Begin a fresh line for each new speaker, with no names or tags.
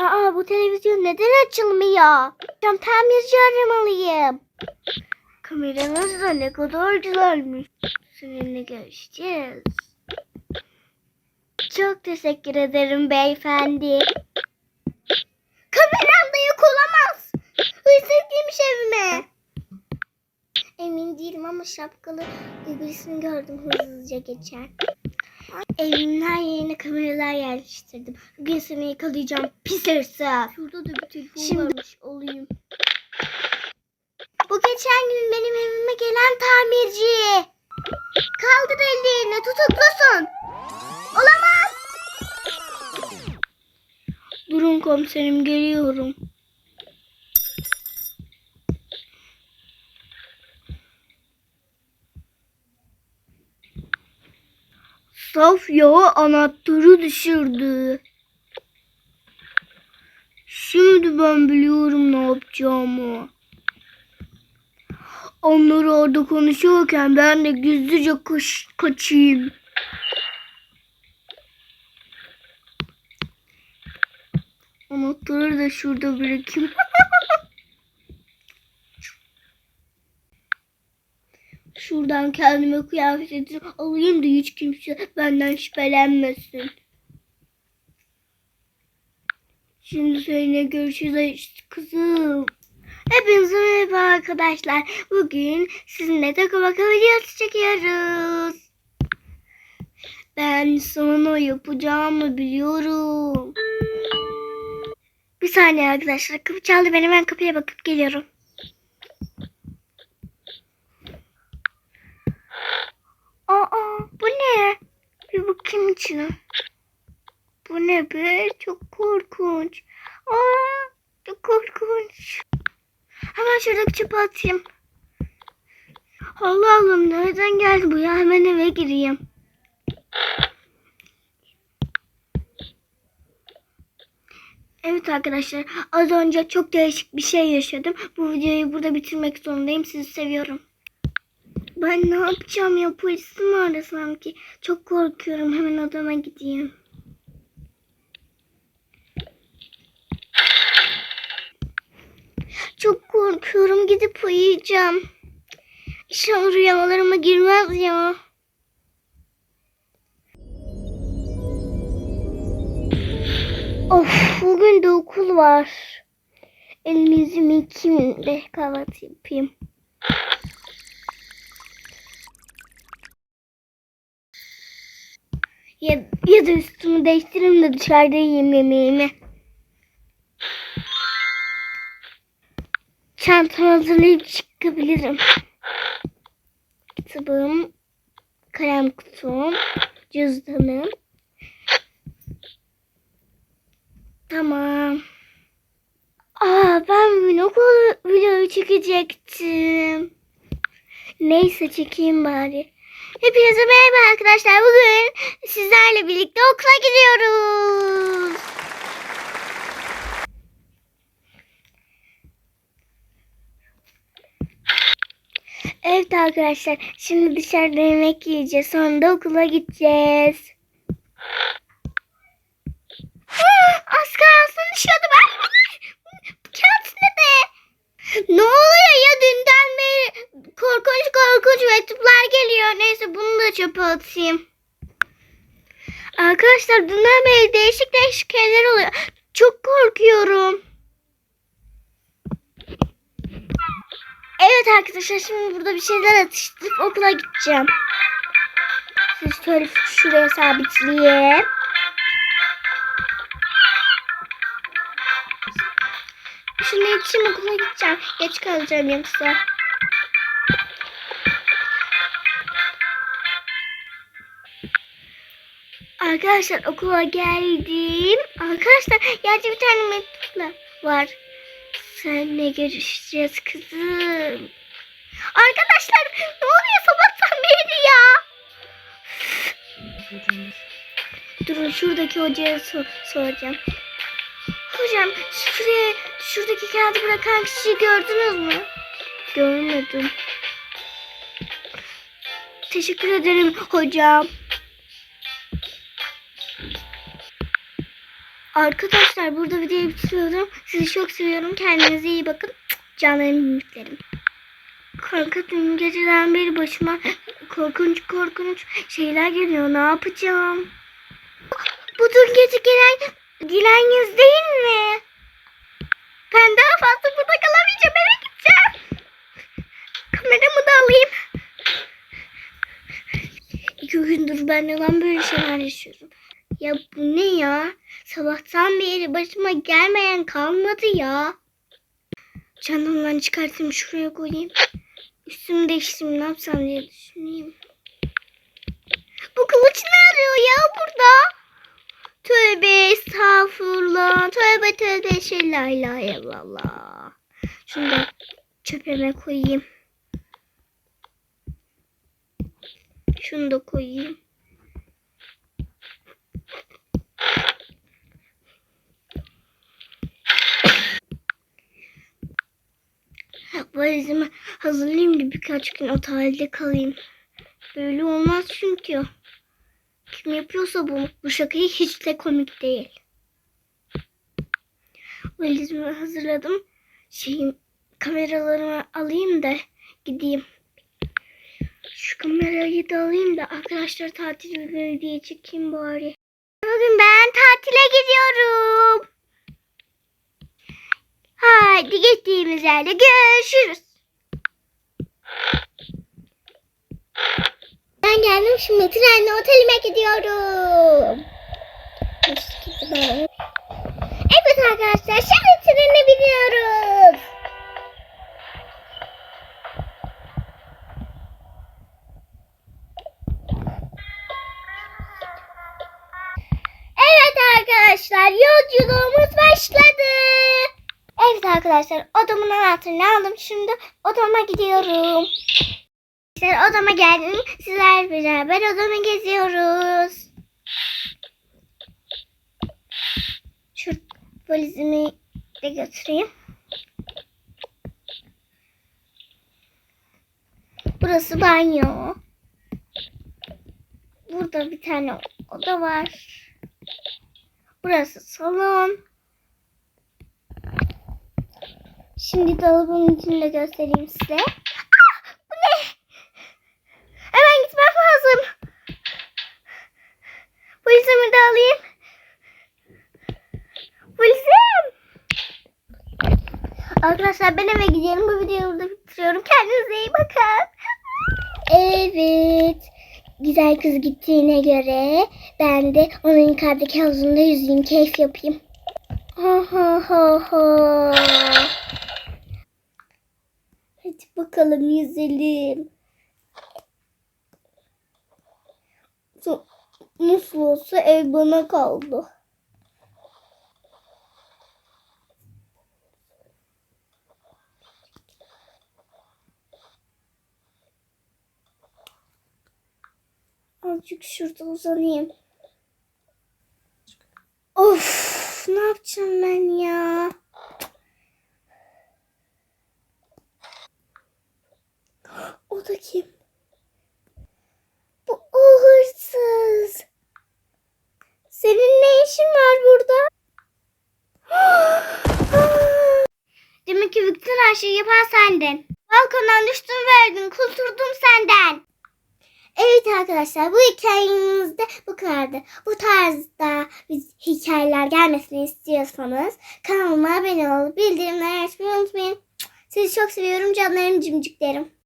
Aa bu televizyon neden açılmıyor? Cam tamirci aramalıyım. Kameranız da ne kadar güzelmiş. Seninle görüşeceğiz. Çok teşekkür ederim beyefendi. Kameram da yok olamaz. Hırsız girmiş evime. Emin değilim ama şapkalı birisini gördüm hızlıca geçen. Evimin her yerine kameralar yerleştirdim. Bugün seni yakalayacağım pis hırsız. Şurada da bir telefon Şimdi... varmış olayım. Bu geçen gün benim evime gelen tamirci. Kaldır ellerini tutuklusun. Olamaz. Durun komiserim geliyorum. Saf yağı anahtarı düşürdü. Şimdi ben biliyorum ne yapacağımı. Onlar orada konuşuyorken ben de gizlice kaç kaçayım. Anahtarı da şurada bırakayım. Şuradan kendime kıyafet alayım da hiç kimse benden şüphelenmesin. Şimdi seninle görüşürüz kızım. Hepinize merhaba arkadaşlar. Bugün sizinle takı baka videosu çekiyoruz. Ben sana yapacağımı biliyorum. Bir saniye arkadaşlar. Kapı çaldı. Ben hemen kapıya bakıp geliyorum. Aa bu ne? Bir bakayım içine. Bu ne be? Çok korkunç. Aa çok korkunç. Hemen şuradaki çöpe atayım. Allah Allah'ım nereden geldi bu ya? Hemen eve gireyim. Evet arkadaşlar az önce çok değişik bir şey yaşadım. Bu videoyu burada bitirmek zorundayım. Sizi seviyorum. Ben ne yapacağım ya polisi mi arasam ki? Çok korkuyorum hemen odama gideyim. Çok korkuyorum gidip uyuyacağım. İnşallah rüyalarıma girmez ya. Of bugün de okul var. Elimi yıkayayım de kahvaltı yapayım. Ya, ya da üstümü değiştireyim de dışarıda yiyeyim yemeğimi. Çantamı hazırlayıp çıkabilirim. Kitabım, kalem kutum, cüzdanım. Tamam. Aa ben bugün okul videoyu çekecektim. Neyse çekeyim bari. Hepinize merhaba arkadaşlar. Bugün sizlerle birlikte okula gidiyoruz. Evet arkadaşlar. Şimdi dışarıda yemek yiyeceğiz. Sonra da okula gideceğiz. Az kalsın düşüyordu ben. Kağıt ne be? Ne oluyor ya dünden beri korkunç korkunç mektuplar geliyor. Neyse bunu da çöpe atayım. Arkadaşlar dünden beri değişik değişik şeyler oluyor. Çok korkuyorum. Evet arkadaşlar şimdi burada bir şeyler atıştırıp okula gideceğim. Siz şöyle şuraya sabitleyeyim. Şunu yetişeyim okula gideceğim. Geç kalacağım yoksa. Arkadaşlar okula geldim. Arkadaşlar yerde bir tane mektupla var. Seninle görüşeceğiz kızım. Arkadaşlar ne oluyor sabahtan beri ya? Durun şuradaki hocaya sor soracağım. Hocam şuraya şuradaki kağıdı bırakan kişiyi gördünüz mü? Görmedim. Teşekkür ederim hocam. Arkadaşlar burada videoyu bitiriyorum. Sizi çok seviyorum. Kendinize iyi bakın. Canlarım mimiklerim. Kanka dün geceden beri başıma korkunç korkunç şeyler geliyor. Ne yapacağım? Bu dün gece gelen, gelen değil mi? Ben daha fazla burada kalamayacağım. Eve gideceğim. Kameramı da alayım. İki gündür ben neden böyle şeyler yaşıyorum? Ya bu ne ya? Sabahtan beri başıma gelmeyen kalmadı ya. Çantamdan çıkartayım şuraya koyayım. Üstümü değiştireyim ne yapsam diye düşüneyim. Bu kılıç ne arıyor ya burada? Tövbe estağfurullah. Tövbe tövbe şey la ilahe illallah. Şunu da çöpeme koyayım. Şunu da koyayım. Valizimi hazırlayayım da birkaç gün otelde kalayım. Böyle olmaz çünkü. Kim yapıyorsa bu, bu şakayı hiç de komik değil. Valizimi hazırladım. Şeyim kameralarımı alayım da gideyim. Şu kamerayı da alayım da arkadaşlar tatil diye çekeyim bari. Bugün ben tatile gidiyorum. Haydi gittiğimiz yerde görüşürüz. Ben geldim şimdi trenle otelime gidiyorum. Evet arkadaşlar şimdi trene biniyoruz. Evet arkadaşlar yolculuğumuz başladı. Evet arkadaşlar odamın anahtarını aldım. Şimdi odama gidiyorum. Arkadaşlar odama geldim. Sizler beraber odamı geziyoruz. Şu valizimi de götüreyim. Burası banyo. Burada bir tane oda var. Burası salon. Şimdi dolabın içinde göstereyim size. Ah, bu ne? Hemen gitmem lazım. Valizimi de alayım. Valizim. Arkadaşlar ben eve gidiyorum. Bu videoyu burada bitiriyorum. Kendinize iyi bakın. Evet. Güzel kız gittiğine göre ben de onun yukarıdaki havuzunda yüzeyim. Keyif yapayım. Ha ha ha ha. Hadi bakalım yüzelim. Nasıl olsa ev bana kaldı. Azıcık şurada uzanayım. Of, ne yapacağım ben ya? O da kim? Bu o hırsız. Senin ne işin var burada? Demek ki bütün her şeyi yapan sendin. Balkondan düştün verdin, kurtuldum senden. Evet arkadaşlar bu hikayemizde bu kadardı. Bu tarzda biz hikayeler gelmesini istiyorsanız kanalıma abone olup bildirimleri açmayı unutmayın. Sizi çok seviyorum canlarım cimciklerim.